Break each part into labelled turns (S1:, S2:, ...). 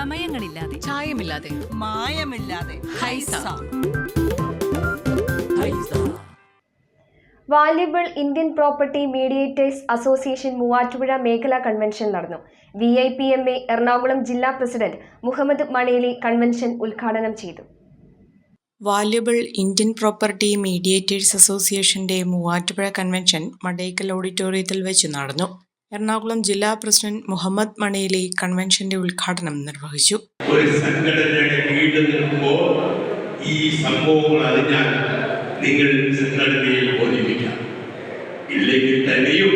S1: ചമയങ്ങളില്ലാതെ
S2: ചായമില്ലാതെ.
S3: മായമില്ലാതെ.
S2: Haiza.
S4: Valuable Indian property mediators association Muvattupuzha മേഖലാ കൺവെൻഷൻ നടന്നു. V I P M A Ernakulam ജില്ലാ പ്രസിഡന്റ് മുഹമ്മദ് മണേലി കൺവെൻഷൻ ഉദ്ഘാടനം ചെയ്തു.
S5: വാല്യുബിൾ ഇന്ത്യൻ പ്രോപ്പർട്ടി മീഡിയേറ്റേഴ്സ് അസോസിയേഷന്റെ മൂവാറ്റുപുഴ കൺവെൻഷൻ മടേക്കൽ ഓഡിറ്റോറിയത്തിൽ വെച്ച് നടന്നു. എറണാകുളം ജില്ലാ പ്രസിഡന്റ് മുഹമ്മദ് മണിയിലെ കൺവെൻഷന്റെ ഉദ്ഘാടനം നിർവഹിച്ചു.
S6: ഒരു സംഘടനയുടെ വീട് നിൽക്കുമ്പോൾ ഈ സംഭവങ്ങൾ അറിഞ്ഞാൽ നിങ്ങൾ സംഘടനയെ ബോധിപ്പിക്കാം ഇല്ലെങ്കിൽ തന്നെയും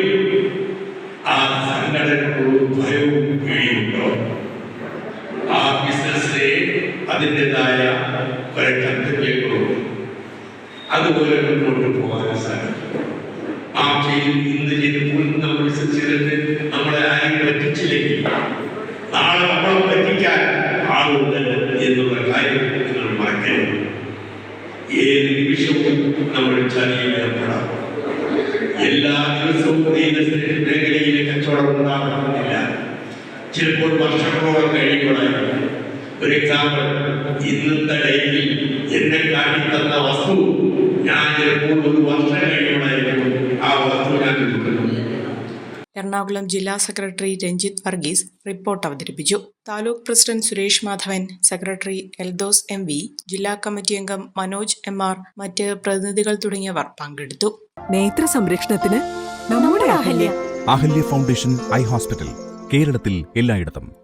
S6: ആ സംഘടനകളോട് ഭയവും പേടിയുണ്ടോ ആ ബിസിനസ്സിലെ അതിന്റെതായ കർത്തവ്യങ്ങളുണ്ട് അതുപോലെ മുന്നോട്ട് പോകാൻ സാധിക്കും. ആ ചെയ്യും ഇന്ന് പറ്റിച്ചില്ലെങ്കിൽ നാളെ നമ്മളെ പറ്റിക്കാൻ ആളുണ്ട് എന്നുള്ള കാര്യം നിങ്ങൾ മറക്കരുത്. ഏത് നിമിഷവും നമ്മൾ ചതിയിടപ്പെടാം എല്ലാ ദിവസവും മേഖലയിലെ കച്ചവടം ഉണ്ടാകണമെന്നില്ല. ചിലപ്പോൾ വർഷങ്ങളോളം കഴിയുമ്പോഴായിരിക്കും ഒരു എക്സാമ്പിൾ ഇന്നത്തെ ഡേറ്റിൽ എന്നെ കാട്ടിത്തന്ന വസ്തു ഞാൻ ചിലപ്പോൾ ഒരു വർഷം കഴിയുമ്പോഴായിരിക്കും ആ വസ്തു ഞാൻ വിൽക്കുന്നത്
S5: എറണാകുളം ജില്ലാ സെക്രട്ടറി രഞ്ജിത്ത് വർഗീസ് റിപ്പോർട്ട് അവതരിപ്പിച്ചു. Taluk president Suresh Madhavan secretary Eldhose M V ജില്ലാ കമ്മിറ്റി അംഗം മനോജ് എം ആർ മറ്റ് പ്രതിനിധികൾ തുടങ്ങിയവർ പങ്കെടുത്തു.
S7: നേത്ര സംരക്ഷണത്തിന് നമ്മുടെ Ahalya.
S8: Ahalya foundation eye hospital കേരളത്തിൽ എല്ലായിടത്തും.